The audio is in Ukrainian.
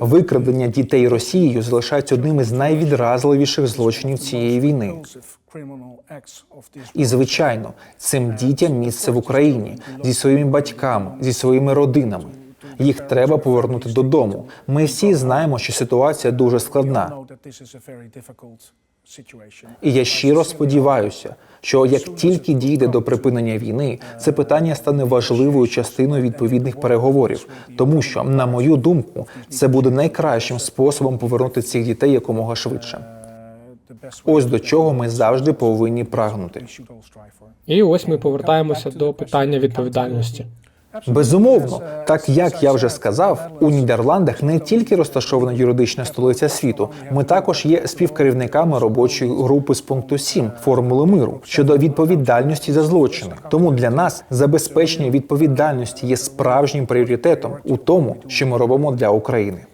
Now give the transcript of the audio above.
Викрадення дітей Росією залишається одним із найвідразливіших злочинів цієї війни. І звичайно, цим дітям місце в Україні зі своїми батьками, зі своїми родинами. Їх треба повернути додому. Ми всі знаємо, що ситуація дуже складна. І я щиро сподіваюся, що як тільки дійде до припинення війни, це питання стане важливою частиною відповідних переговорів, тому що, на мою думку, це буде найкращим способом повернути цих дітей якомога швидше. Ось до чого ми завжди повинні прагнути. І ось ми повертаємося до питання відповідальності. Безумовно, так як я вже сказав, у Нідерландах не тільки розташована юридична столиця світу, ми також є співкерівниками робочої групи з пункту 7 формули миру щодо відповідальності за злочини. Тому для нас забезпечення відповідальності є справжнім пріоритетом у тому, що ми робимо для України.